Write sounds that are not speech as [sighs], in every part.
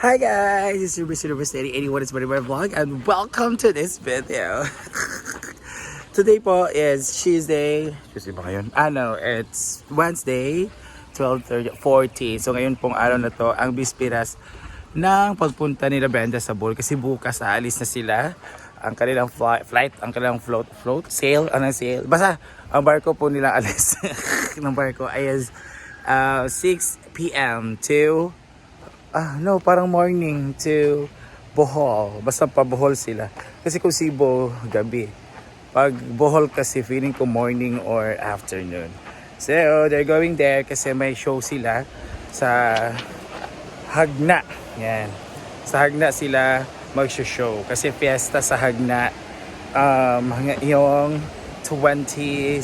Hi guys, it's Super Steady 81 is my vlog and welcome to this video. [laughs] Today po is Tuesday. Tuesday ba ngayon? Ah it's Wednesday, 12.30, 40. So ngayon pong araw na to, ang bispiras ng pagpunta nila Brenda sa Bohol kasi bukas aalis na sila. Ang kanilang flight, flight ang kanilang float, float, sail, anong sail? Basta, ang barko po nila [laughs] alis ng barko ay is uh, 6 p.m. to ah, no, parang morning to Bohol. Basta pa Bohol sila. Kasi kung Cebu, gabi. Pag Bohol kasi feeling ko morning or afternoon. So, they're going there kasi may show sila sa Hagna. Yan. Sa Hagna sila mag-show. Kasi fiesta sa Hagna um, yung 27,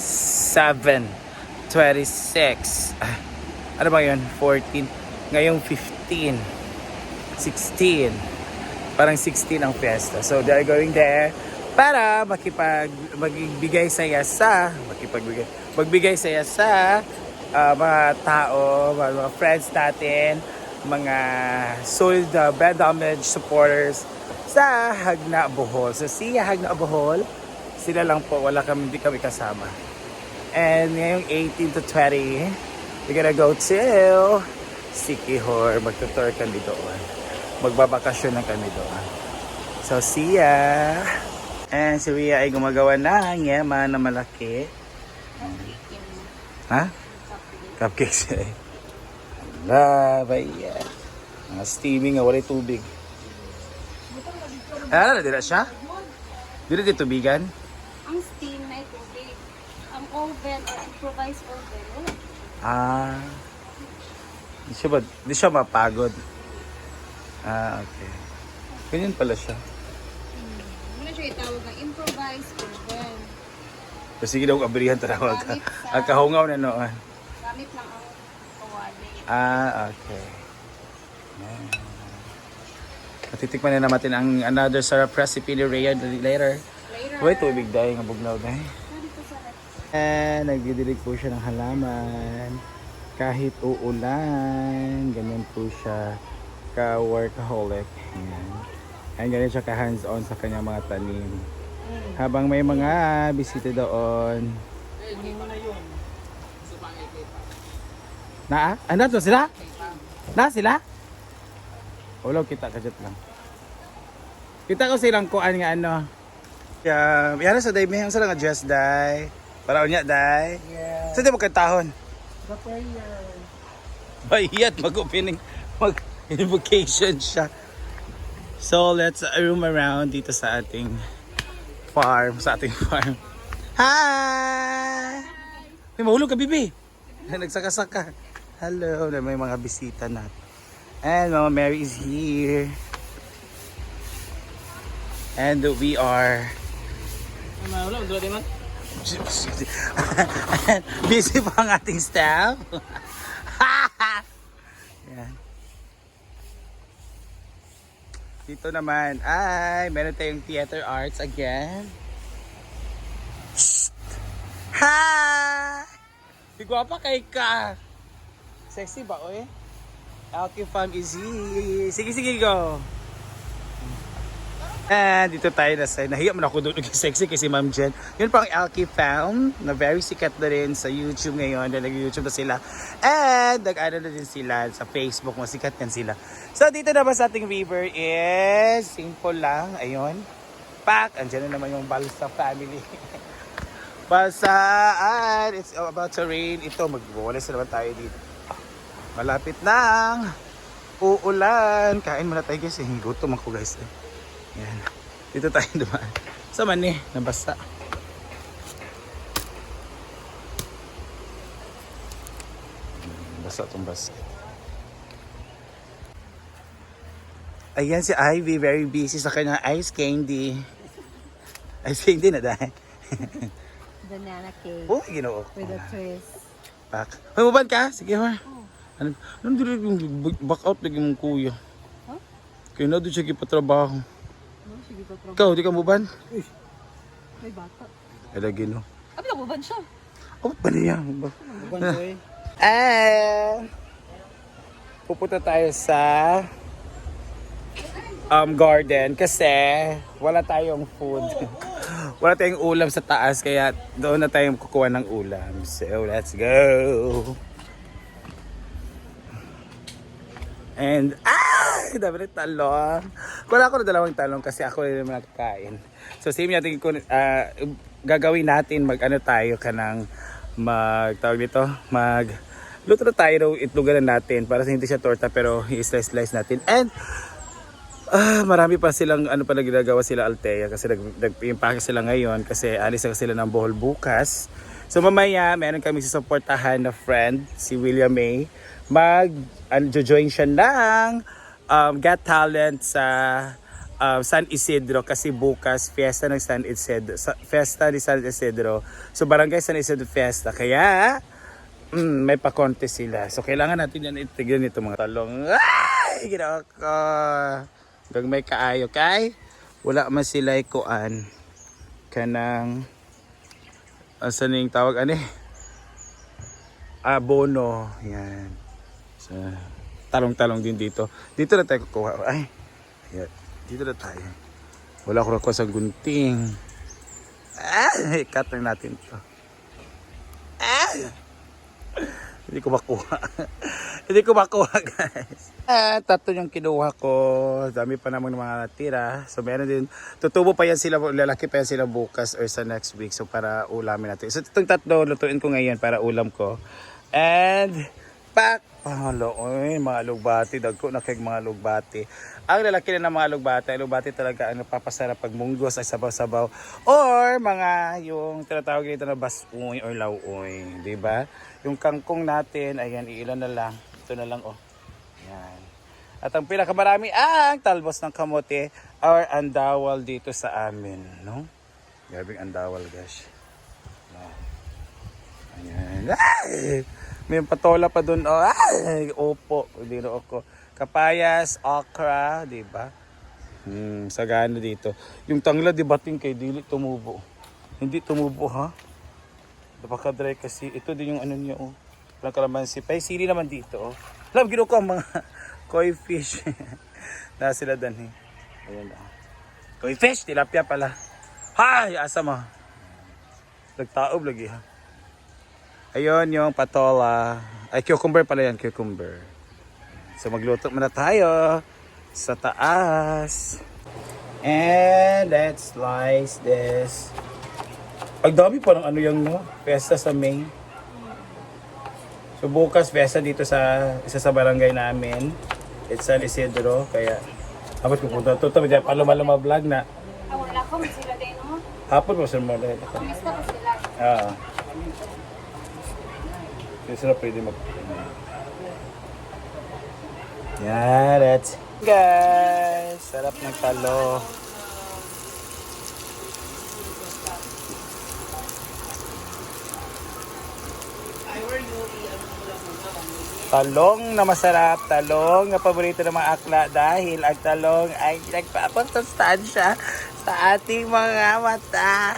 26, ah, ano ba yun? 14. Ngayong 15, 16. Parang 16 ang fiesta. So they're going there para makipag magbigay saya sa makipagbigay magbigay saya sa ah, mga tao, mga, mga friends natin, mga solid uh, bad damage supporters sa Hagna Bohol. So si Hagna Bohol, sila lang po, wala kami, hindi kami kasama. And ngayong 18 to 20, we're gonna go to Sikihor. Magtutour kami doon. Magbabakasyon na kami doon. So, see ya! And si Ria ay gumagawa ng yema na malaki. Ha? Cupcakes eh. Ala, baya. Mga steaming nga, wala tubig. Ah, dila siya? Dila di tubigan? Ang steam na tubig. Ang oven or improvised oven. Ah. Di siya ba, di siya mapagod. Ah, okay. Ganyan pala siya. Muna siya itawag na improvised oven. Kasi sige daw kabrihan tawag ka. Gamit sa- Ang kahungaw na noon. Gamit lang ang kawali. Ah, okay. Yan. Matitikman na natin ang another sarap recipe ni Rhea later. Later. Wait, tubig dahil nga bugnaw dahil. Dito sa ref. And nagdidilig po siya ng halaman. Kahit uulan, ganyan po siya ka-workaholic. Ayan. And ganyan siya ka-hands-on sa kanyang mga tanim. Habang may mga bisita doon. Na? Ano to sila? Na sila? Ulo kita kajet lang. Kita ko silang kuan nga ano. Kaya, yan sa day may ang sila nga dress day. Para unya day. Yeah. Sa di mo katahon. The prayer. Bayat mag-opening mag-invocation siya. So let's roam around dito sa ating farm, sa ating [laughs] farm. Hi! May mahulog ka, bibi. [laughs] Nagsaka-saka. Hello, na may mga bisita natin. And Mama Mary is here. And we are [laughs] busy pa ang ating staff. [laughs] Yan. Dito naman ay meron tayong theater arts again. Shh! Hi! Bigwapa kay ka. Sexy ba oy? Farm is here. Sige, sige, go. And dito tayo na sa nahiya man ako doon [laughs] sexy kasi Ma'am Jen. Yun pang Alki Found na very sikat na rin sa YouTube ngayon. Dahil nag-YouTube na sila. And nag-ano na din sila sa Facebook. Masikat yan sila. So dito naman sa ating river is simple lang. Ayun. Pak! Andiyan na naman yung Balsa family. [laughs] Balsa! And it's about to rain. Ito, magwawalis na naman tayo dito. Malapit na. Uulan. Kain muna tayo guys. Gutom ako guys. Eh. Yan. Dito tayo dumaan. Sa mani, nabasa. Basa itong basket. Ayan si Ivy, very busy sa kanyang ice candy. Ice candy na dahil. [laughs] Banana cake Oh, ginoo with a twist. Pak. Hoy, mabad ka? Sige, ha. Ano, ano dito yung back out lagi mong kuya? Huh? Kaya na doon siya kipatrabaho. Sige. Ikaw, di ka muban? May bata. Ay, lagi no. Abi nabuban siya. Oh, ba niya? Eh, pupunta tayo sa um, garden kasi wala tayong food. [laughs] wala tayong ulam sa taas kaya doon na tayong kukuha ng ulam. So let's go! And, ah! Dami ng talong. Wala ko na dalawang talong kasi ako rin naman nakakain. So, same natin kung ah, gagawin natin, mag ano tayo ka ng mag, tawag dito, mag, luto na tayo ng itlogan na natin para hindi siya torta pero i-slice-slice natin. And, ah, marami pa silang ano pa na ginagawa sila Altea kasi nag, nag-impake sila ngayon kasi alis na sila ng Bohol bukas. So mamaya meron kami susuportahan na friend si William May mag join siya ng um, Got Talent sa um, San Isidro kasi bukas fiesta ng San Isidro sa, fiesta ni San Isidro. So barangay San Isidro fiesta. Kaya mm, may pa-contest sila. So kailangan natin yan itigyan nito mga talong. Ay ginawa ko may kaayo. Kay wala man sila kuan kanang asa ning tawag? Ani abono. Yan so, talong-talong din dito dito na tayo kukuha ay yan. dito na tayo wala ko nakuha sa gunting ay cut lang natin to ay hindi ko makuha [laughs] hindi ko makuha guys Ah, tatlo yung kinuha ko. Dami pa namang mga natira. So meron din. Tutubo pa yan sila, lalaki pa yan sila bukas or sa next week. So para ulamin natin. So itong tatlo, lutuin ko ngayon para ulam ko. And, pak! Pahalo, oy, mga lugbati. Dagko na kay mga lugbati. Ang lalaki na ng mga lugbati, lugbati talaga ang napapasarap pag munggos ay sabaw-sabaw. Or mga yung tinatawag dito na basuy or lauoy. di ba Yung kangkong natin, ayan, iilan na lang. Ito na lang, oh. Yan. At ang pinakamarami ang talbos ng kamote or andawal dito sa amin, no? Gabing andawal, guys. Yan. Ayan. Ay! May patola pa dun. Oh, ay! Opo. Hindi na ako. Kapayas, okra, di ba? Hmm, sagana dito. Yung tangla, di bating kay dili tumubo. Hindi tumubo, ha? Napaka-dry kasi. Ito din yung ano niya, oh. Walang kalamansi. Pa, sili naman dito, oh. Love, gino ko mga [laughs] koi fish. [laughs] na sila dan, eh. Ayan, ah. Koi fish, tilapia pala. Hay, asa mo. Nagtaob lagi, ha? Ayun yung patola. Ay, cucumber pala yan, cucumber. So, magluto muna tayo sa taas. And let's slice this. Ang dami pa ng ano yung no? Pesta sa May. So bukas pesta dito sa isa sa barangay namin. It's San Isidro. Kaya dapat pupunta to. Ito, pa lumalama vlog na. Ah, wala ko, sila din, no? Hapon mo sa mga Kumista ko sila. Ah. Hindi sila pwede mag... Yeah, that's... Guys, sarap ng talo. Talong na masarap, talong na paborito ng mga akla dahil ang talong ay nagpapasustansya sa ating mga mata.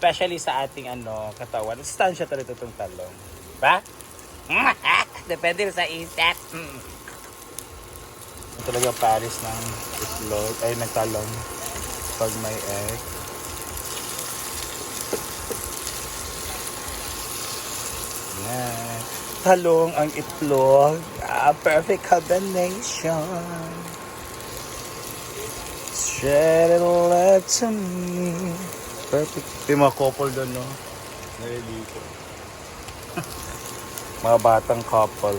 Especially sa ating ano, katawan. Sustansya talaga itong talong. Ba? [laughs] Depende sa isip. Mm. Talaga paris ng itlog, ay ng talong pag may egg. Yan. Talong ang itlog. Ah, perfect combination. Shed it love to me. Perfect. Yung mga couple doon, no? Nari dito. [laughs] mga batang couple.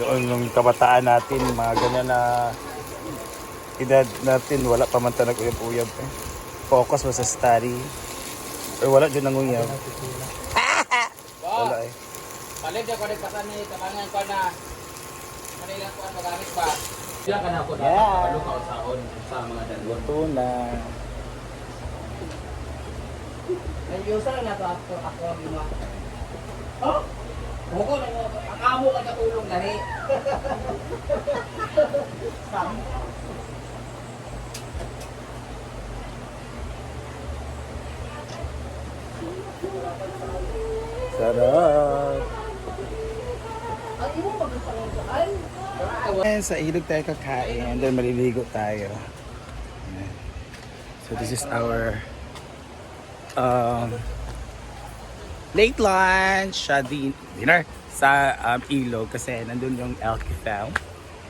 Doon nung kabataan natin, mga ganyan na edad natin, wala pa man tayo nag-uyab-uyab eh. Focus mo sa study. Or wala dyan nanguyab. Wala eh. Palit ya pada pasan ni tabangan ko na Manila ko ang magamit ba? Diya ka na ako na Yeah. sa mga dalwa. Luto na. Ang user na to ako ako ginawa. Oh? Hugo na mo ang amo ka katulong gani. [laughs] Sam. Sarap. Ang imo pagkasalan ay And sa ilog tayo kakain, then maliligo tayo. Ayan. So this is our um, late lunch, uh, din- dinner sa um, ilog kasi nandun yung elk found.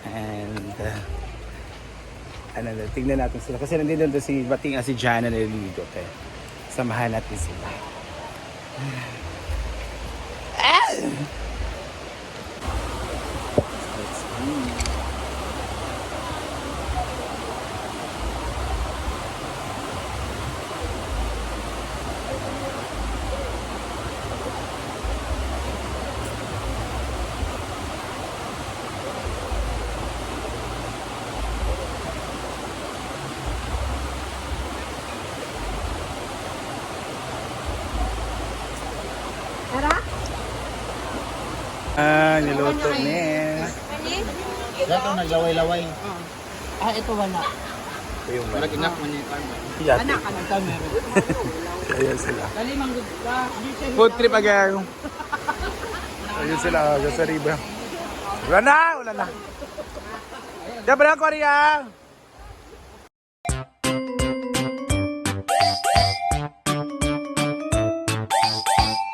And uh, ano na, tingnan natin sila. Kasi nandito doon si Bating at si Jana naliligo. Kaya samahan natin sila. Ah! [sighs] Let's see. Niluto niya. Ito naglaway-laway. Ah, ito wala. Ito yung Wala ginak man yung Yati. Anak, anak ka meron. [laughs] Ayan sila. Dali manggod ka. Food trip again. [laughs] Ayun sila, oh, sa riba. Wala na, wala na. Dabra ko riyan.